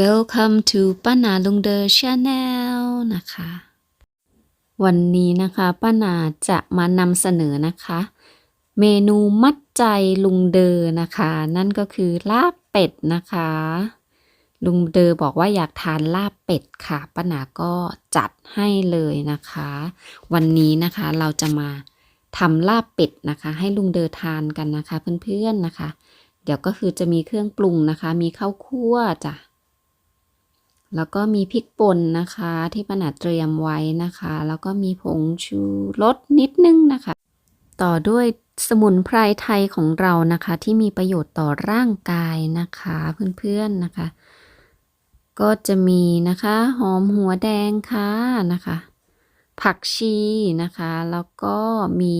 Welcome to ป้านาลุงเดอ Channel นะคะ วันนี้นะคะป้านาจะมานำเสนอนะคะ เมนูมัดใจลุงเดอนะคะ นั่นก็คือลาบเป็ดนะคะ ลุงเดอบอกว่าอยากทานลาบเป็ดค่ะป้านาก็จัดให้เลยนะคะ วันนี้นะคะเราจะมาทำลาบเป็ดนะคะ ให้ลุงเดอทานกันนะคะ เพื่อนๆนะคะ เดี๋ยวก็คือจะมีเครื่องปรุงนะคะ มีข้าวคั่วจ้ะ แล้วก็มีพริกป่นนะคะที่ป้าหนาเตรียมไว้นะคะ แล้วก็มีผงชูรสนิดนึงนะคะ ต่อด้วยสมุนไพรไทยของเรานะคะ ที่มีประโยชน์ต่อร่างกายนะคะเพื่อนๆนะคะ ก็จะมีนะคะหอมหัวแดงค่ะนะคะ ผักชีนะคะ แล้วก็มี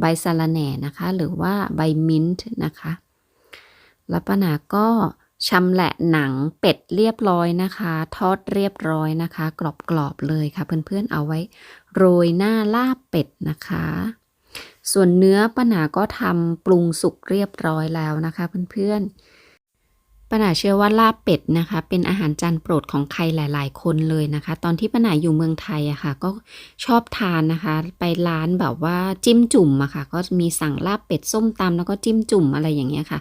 ใบสะระแหน่นะคะ หรือว่าใบมิ้นท์นะคะ แล้วป้าหนาก็ ชำแหละหนังเป็ดเรียบร้อยนะคะ ทอดเรียบร้อยนะคะ กรอบๆเลยค่ะ เพื่อนๆเอาไว้ โรยหน้าลาบเป็ดนะคะ ส่วนเนื้อป้าหนาก็ทำปรุงสุกเรียบร้อยแล้วนะคะ เพื่อนๆป้าหนาเชื่อว่าลาบเป็ดนะคะ เป็นอาหารจานโปรดของใครหลาย ๆ คนเลยนะคะ ตอนที่ป้าหนาอยู่เมืองไทยอะค่ะ ก็ชอบทานนะคะ ไปร้านแบบว่าจิ้มจุ่มอะค่ะ ก็มีสั่งลาบเป็ดส้มตำแล้วก็จิ้มจุ่มอะไรอย่างเงี้ยค่ะ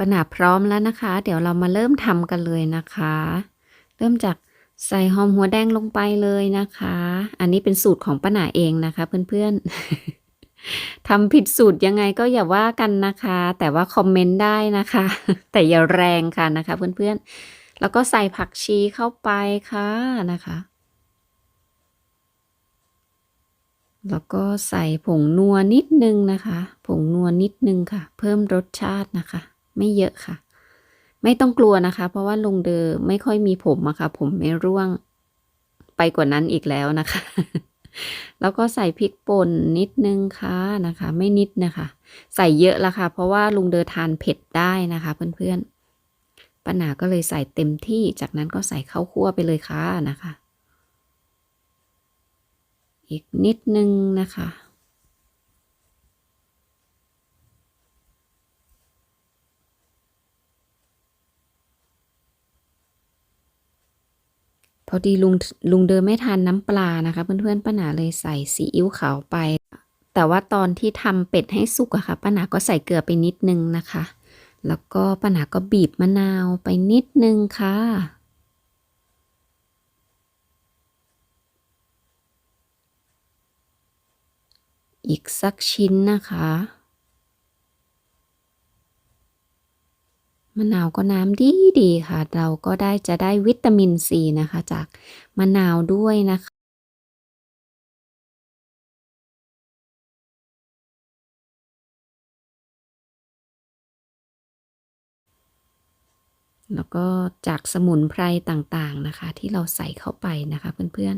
ปนาพร้อมแล้วนะคะ เดี๋ยวเรามาเริ่มทำกันเลยนะคะ เริ่มจากใส่หอมหัวแดงลงไปเลยนะคะ อันนี้เป็นสูตรของป้าหนาเองนะคะ เพื่อนๆทำผิดสูตรยังไงก็อย่าว่ากันนะคะ แต่ว่าคอมเมนต์ได้นะคะ แต่อย่าแรงค่ะนะคะ เพื่อนๆ แล้วก็ใส่ผักชีเข้าไปค่ะนะคะ แล้วก็ใส่ผงนัวนิดนึงนะคะ ผงนัวนิดนึงค่ะ เพิ่มรสชาตินะคะ ไม่เยอะค่ะ ไม่ต้องกลัวนะคะ เพราะว่าลุงเดอไม่ค่อยมีผมอะค่ะ ผมไม่ร่วงไปกว่านั้นอีกแล้วนะคะ แล้วก็ใส่พริกป่นนิดนึงค่ะนะคะ ไม่นิดนะคะ ใส่เยอะละค่ะ เพราะว่าลุงเดอทานเผ็ดได้นะคะเพื่อนๆป้าหนาก็เลยใส่เต็มที่จากนั้นก็ใส่ข้าวคั่วไปเลยค่ะนะคะ อีกนิดนึงนะคะ พอดีลุงลุงเดิมไม่ทานน้ำปลานะคะ เพื่อนๆป้าหนาเลยใส่ซีอิ๊วขาวไป แต่ว่าตอนที่ทำเป็ดให้สุกอะค่ะป้าหนาก็ใส่เกลือไปนิดนึงนะคะ แล้วก็ป้าหนาก็บีบมะนาวไปนิดนึงค่ะอีกสักชิ้นนะคะ มะนาวก็น้ำดีดีค่ะ เราก็ได้จะได้วิตามินซีนะคะ จากมะนาวด้วยนะคะแล้วก็จากสมุนไพรต่างๆนะคะ ที่เราใส่เข้าไปนะคะเพื่อน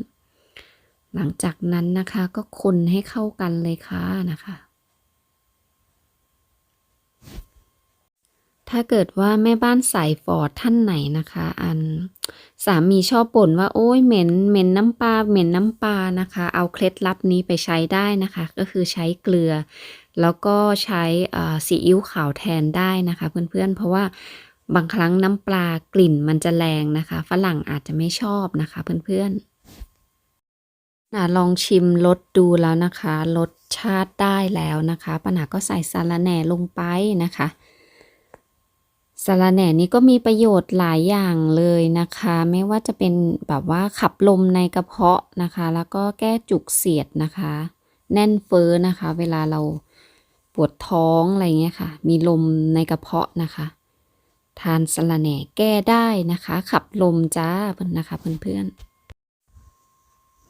ๆ หลังจากนั้นนะคะก็คนให้เข้ากันเลยค่ะนะคะ ถ้าเกิดว่าแม่บ้านสายฟอดท่านไหนนะคะ อันสามีชอบบ่นว่าโอ้ยเหม็นเหม็นน้ำปลาเหม็นน้ำปลานะคะ เอาเคล็ดลับนี้ไปใช้ได้นะคะ ก็คือใช้เกลือ แล้วก็ใช้อ่าซีอิ๊วขาวแทนได้นะคะเพื่อนๆ เพราะว่าบางครั้งน้ำปลากลิ่นมันจะแรงนะคะ ฝรั่งอาจจะไม่ชอบนะคะเพื่อนๆนะลองชิมรสดูแล้วนะคะ รสชาติได้แล้วนะคะปัญหาก็ใส่สาระแหน่ลงไปนะคะ สาระแหน่นี้ก็มีประโยชน์หลายอย่างเลยนะคะ ไม่ว่าจะเป็นแบบว่าขับลมในกระเพาะนะคะ แล้วก็แก้จุกเสียดนะคะ แน่นเฟ้อนะคะ เวลาเราปวดท้องอะไรเงี้ยค่ะ มีลมในกระเพาะนะคะ ทานสาระแหน่แก้ได้นะคะ ขับลมจ้าเพื่อนนะคะเพื่อนๆ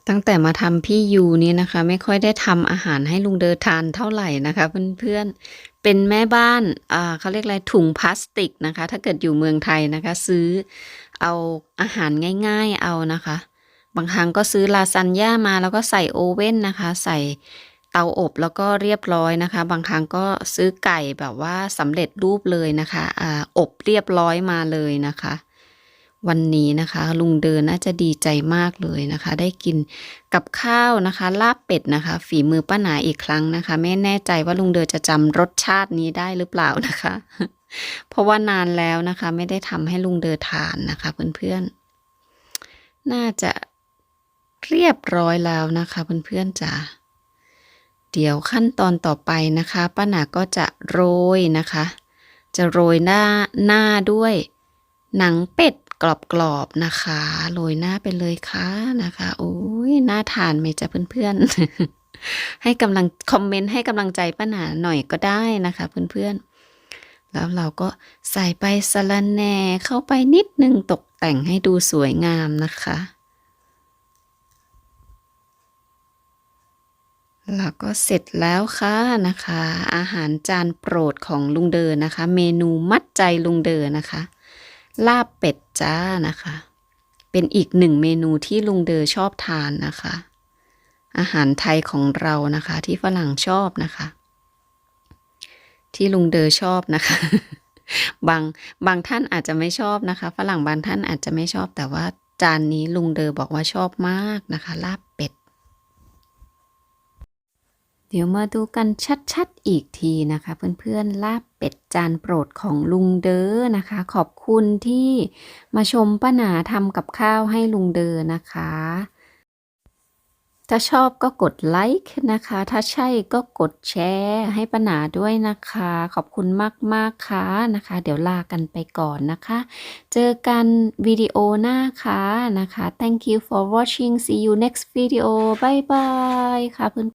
ตั้งแต่มาทำพี่ยูนี่นะคะ ไม่ค่อยได้ทำอาหารให้ลุงเดอทานเท่าไหร่นะคะ เพื่อนๆ เป็นแม่บ้านอ่าเขาเรียกอะไรถุงพลาสติกนะคะ ถ้าเกิดอยู่เมืองไทยนะคะ ซื้อเอาอาหารง่าย ๆเอานะคะ บางครั้งก็ซื้อลาซานญ่ามาแล้วก็ใส่โอเว่นนะคะ ใส่เตาอบแล้วก็เรียบร้อยนะคะ บางครั้งก็ซื้อไก่แบบว่าสำเร็จรูปเลยนะคะอ่าอบเรียบร้อยมาเลยนะคะ วันนี้นะคะ ลุงเดินน่าจะดีใจมากเลยนะคะ ได้กินกับข้าวนะคะ ลาบเป็ดนะคะ ฝีมือป้าหนาอีกครั้งนะคะ ไม่แน่ใจว่าลุงเดินจะจำรสชาตินี้ได้หรือเปล่านะคะ เพราะว่านานแล้วนะคะ ไม่ได้ทำให้ลุงเดอทานนะคะ เพื่อนๆ น่าจะเรียบร้อยแล้วนะคะ เพื่อนๆจ๋าเดี๋ยวขั้นตอนต่อไปนะคะป้าหนาก็จะโรยนะคะ จะโรยหน้าหน้าด้วย หนังเป็ด กรอบๆนะคะโรยหน้าไปเลยค่ะนะคะโอ้ยน่าทานไหมจ๊ะเพื่อนๆ ให้กำลังคอมเมนต์ให้กำลังใจป้าหนาหน่อยก็ได้นะคะเพื่อนๆ แล้วเราก็ใส่ไปสะระแหน่เข้าไปนิดนึงตกแต่งให้ดูสวยงามนะคะ แล้วก็เสร็จแล้วค่ะนะคะ อาหารจานโปรดของลุงเดอนนะคะ เมนูมัดใจลุงเดอนะคะ ลาบเป็ดจ้านะคะ เป็นอีกหนึ่งเมนูที่ลุงเดอชอบทานนะคะ อาหารไทยของเรานะคะ ที่ฝรั่งชอบนะคะ ที่ลุงเดอชอบนะคะ บางบางท่านอาจจะไม่ชอบนะคะ ฝรั่งบางท่านอาจจะไม่ชอบแต่ว่าจานนี้ลุงเดอบอกว่าชอบมากนะคะ ลาบเป็ด เดี๋ยวมาดูกันชัดๆอีกทีนะคะ เพื่อนๆลาบเป็ดจานโปรดของลุงเดอนะคะ ขอบคุณที่มาชมป้าหนาทำกับข้าวให้ลุงเดอนะคะ ถ้าชอบก็กดไลค์นะคะ ถ้าใช่ก็กดแชร์ให้ป้าหนาด้วยนะคะ ขอบคุณมากๆค่ะนะคะ เดี๋ยวลากันไปก่อนนะคะ เจอกันวิดีโอหน้าค่ะนะคะ thank you for watching see you next video bye bye ค่ะเพื่อน